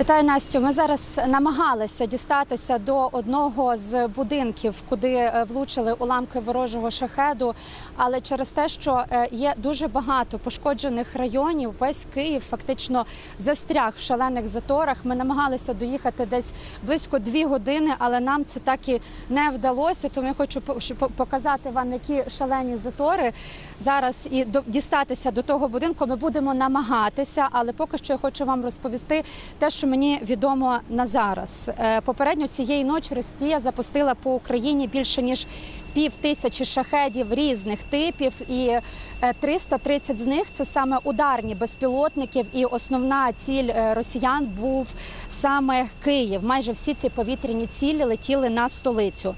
Вітаю Настю. Ми зараз намагалися дістатися до одного з будинків, куди е, влучили уламки ворожого шахеду. Але через те, що е, є дуже багато пошкоджених районів, весь Київ фактично застряг в шалених заторах. Ми намагалися доїхати десь близько дві години, але нам це так і не вдалося. Тому я хочу показати вам, які шалені затори зараз і дістатися до того будинку. Ми будемо намагатися, але поки що я хочу вам розповісти те, що мені відомо на зараз. Е, Попередньо цієї ночі Росія запустила по Україні більше ніж пів тисячі шахедів різних типів, і е, 330 з них це саме ударні безпілотників. І основна ціль е, росіян був саме Київ. Майже всі ці повітряні цілі летіли на столицю.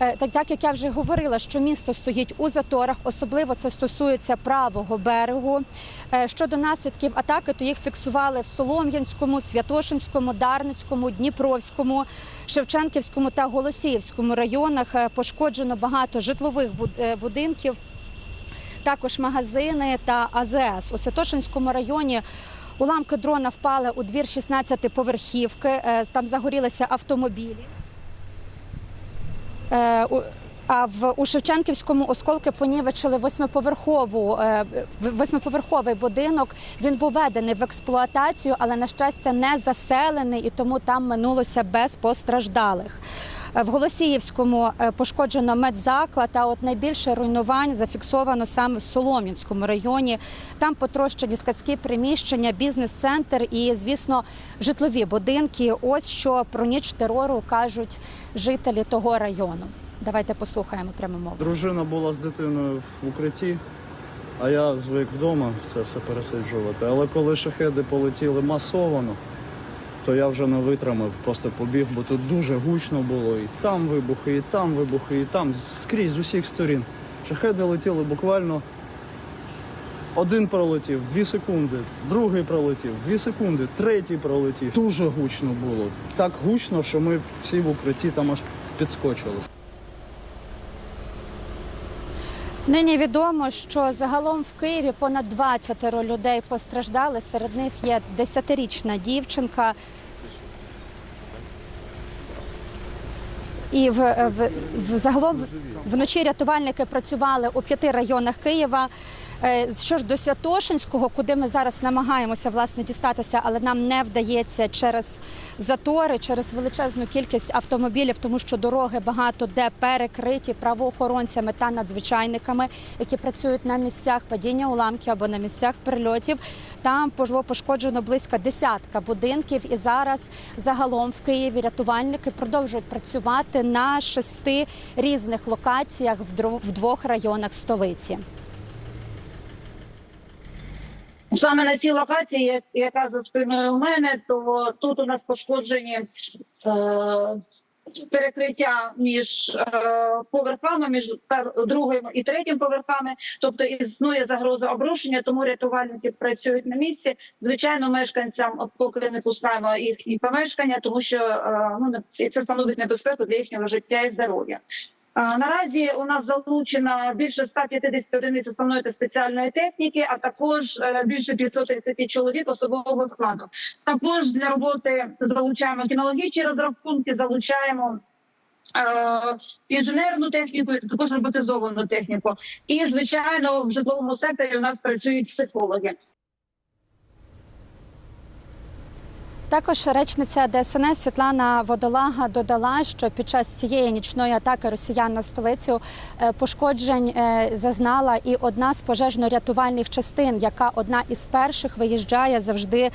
Е, Так, так як я вже говорила, що місто стоїть у заторах, особливо це стосується правого берегу. Е, Щодо наслідків атаки, то їх фіксували в Солом'янському, Святошинському, Дарницькому, Дніпровському, Шевченківському та Голосіївському районах. Е, Пошкоджено багато житлових будинків, також магазини та АЗС. У Святошинському районі. Уламки дрона впали у двір 16-поверхівки. Е, Там загорілися автомобілі. Е, А в у Шевченківському осколки понівечили восьмиповерхову е, восьмиповерховий будинок. Він був введений в експлуатацію, але на щастя не заселений, і тому там минулося без постраждалих. В Голосіївському е, пошкоджено медзаклад, а от найбільше руйнувань зафіксовано саме в Солом'янському районі. Там потрощені складські приміщення, бізнес-центр і, звісно, житлові будинки. Ось що про ніч терору кажуть жителі того району. Давайте послухаємо прямо мову. Дружина була з дитиною в укритті, а я звик вдома це все пересиджувати. Але коли шахеди полетіли масовано, то я вже не витримав, просто побіг, бо тут дуже гучно було. І там вибухи, і там вибухи, і там скрізь з усіх сторін. Шахеди летіли буквально. Один пролетів, дві секунди, другий пролетів, дві секунди, третій пролетів. Дуже гучно було. Так гучно, що ми всі в укритті там аж підскочили. Нині відомо, що загалом в Києві понад 20 людей постраждали. Серед них є 10-річна дівчинка. І в, в, в загалом вночі рятувальники працювали у п'яти районах Києва. Е, Що ж до Святошинського, куди ми зараз намагаємося власне дістатися, але нам не вдається через затори, через величезну кількість автомобілів, тому що дороги багато де перекриті правоохоронцями та надзвичайниками, які працюють на місцях падіння уламків або на місцях прильотів. Там було пошкоджено близько десятка будинків, і зараз загалом в Києві рятувальники продовжують працювати на шести різних локаціях в в двох районах столиці. Саме на цій локації, як- яка за спиною у мене, то тут у нас пошкоджені е, перекриття між е, поверхами, між другим і третім поверхами. Тобто існує загроза обрушення, тому рятувальники працюють на місці. Звичайно, мешканцям поки не пускаємо їхні помешкання, тому що е, ну це становить небезпеку для їхнього життя і здоров'я. Наразі у нас залучено більше 150 одиниць основної та спеціальної техніки, а також е, більше 530 чоловік особового складу. Також для роботи залучаємо кінологічні розрахунки, залучаємо. е, Інженерну техніку, також роботизовану техніку, і звичайно в житловому секторі у нас працюють психологи. Також речниця ДСНС Світлана Водолага додала, що під час цієї нічної атаки росіян на столицю е, пошкоджень е, зазнала і одна з пожежно-рятувальних частин, яка одна із перших виїжджає завжди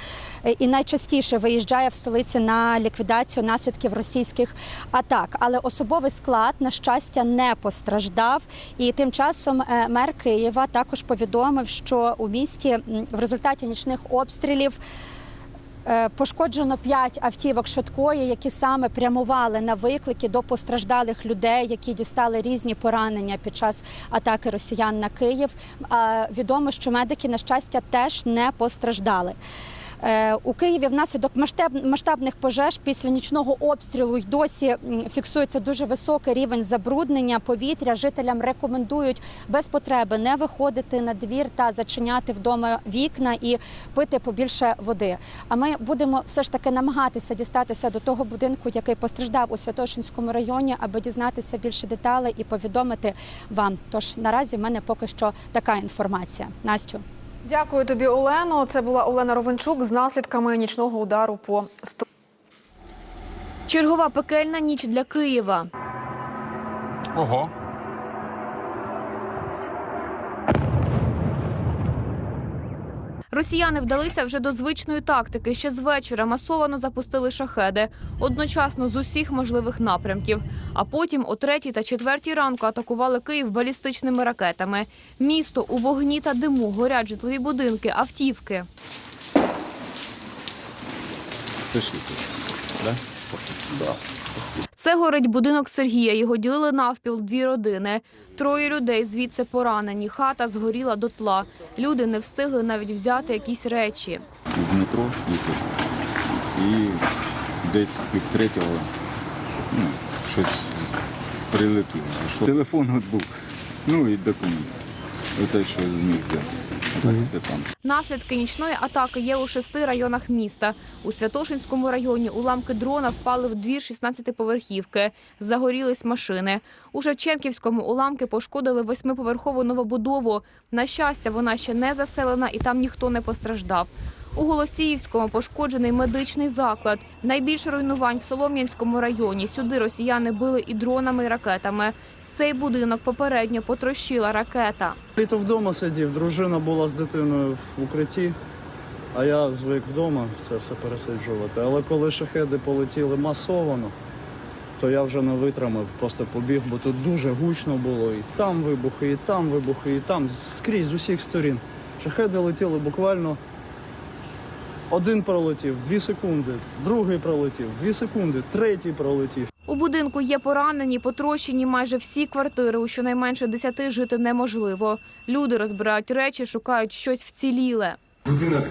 е, і найчастіше виїжджає в столиці на ліквідацію наслідків російських атак. Але особовий склад, на щастя, не постраждав. І тим часом мер Києва також повідомив, що у місті в результаті нічних обстрілів. Е, Пошкоджено п'ять автівок швидкої, які саме прямували на виклики до постраждалих людей, які дістали різні поранення під час атаки росіян на Київ. А Відомо, що медики на щастя теж не постраждали. Е, У Києві внаслідок масштаб- масштабних пожеж після нічного обстрілу й досі фіксується дуже високий рівень забруднення повітря. Жителям рекомендують без потреби не виходити на двір та зачиняти вдома вікна і пити побільше води. А ми будемо все ж таки намагатися дістатися до того будинку, який постраждав у Святошинському районі, аби дізнатися більше деталей і повідомити вам. Тож наразі в мене поки що така інформація. Настю. Дякую тобі, Олено. Це була Олена Ровенчук з наслідками нічного удару по сто. Чергова пекельна ніч для Києва. Ого. Росіяни вдалися вже до звичної тактики. Ще з вечора масовано запустили шахеди одночасно з усіх можливих напрямків. А потім о третій та четвертій ранку атакували Київ балістичними ракетами. Місто у вогні та диму горять житлові будинки, автівки. Пішли. Да? Да. Це горить будинок Сергія. Його ділили навпіл дві родини. Троє людей звідси поранені. Хата згоріла дотла. Люди не встигли навіть взяти якісь речі. В метро їхав. І десь пів третього ну, щось прилетіло. Телефон от був. Ну і документ. Оте, що зміг взяти. Наслідки нічної атаки є у шести районах міста. У Святошинському районі уламки дрона впали в двір 16-поверхівки. Загорілись машини. У Шевченківському уламки пошкодили восьмиповерхову новобудову. На щастя, вона ще не заселена і там ніхто не постраждав. У Голосіївському пошкоджений медичний заклад. Найбільше руйнувань в Солом'янському районі. Сюди росіяни били і дронами, і ракетами. Цей будинок попередньо потрощила ракета. Літо вдома сидів, дружина була з дитиною в укритті, а я звик вдома це все пересиджувати. Але коли шахеди полетіли масовано, то я вже не витримав, просто побіг, бо тут дуже гучно було. І там вибухи, і там вибухи, і там скрізь з усіх сторін. Шахеди летіли буквально. Один пролетів, дві секунди, другий пролетів, дві секунди, третій пролетів. У будинку є поранені, потрощені майже всі квартири. У щонайменше десяти жити неможливо. Люди розбирають речі, шукають щось вціліле. Будинок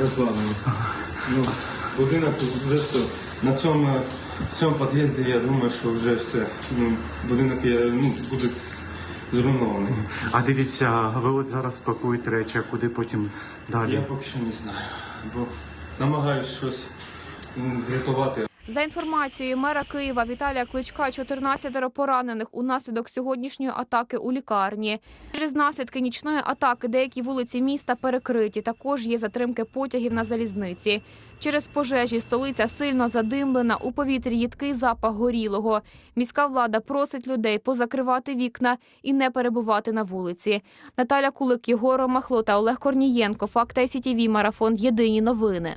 розламаний. Ну, будинок вже все. На цьому, в цьому під'їзді я думаю, що вже все. Ну, будинок я, ну, буде зруйнований. А дивіться, ви от зараз пакуєте речі, а куди потім далі? Я поки що не знаю. Бо намагаюсь щось врятувати. За інформацією мера Києва Віталія Кличка, 14 поранених унаслідок сьогоднішньої атаки у лікарні. Через наслідки нічної атаки деякі вулиці міста перекриті. Також є затримки потягів на залізниці. Через пожежі столиця сильно задимлена. У повітрі їдкий запах горілого. Міська влада просить людей позакривати вікна і не перебувати на вулиці. Наталя Кулик, Єгор Махло та Олег Корнієнко. Факт ICTV, Марафон. Єдині новини.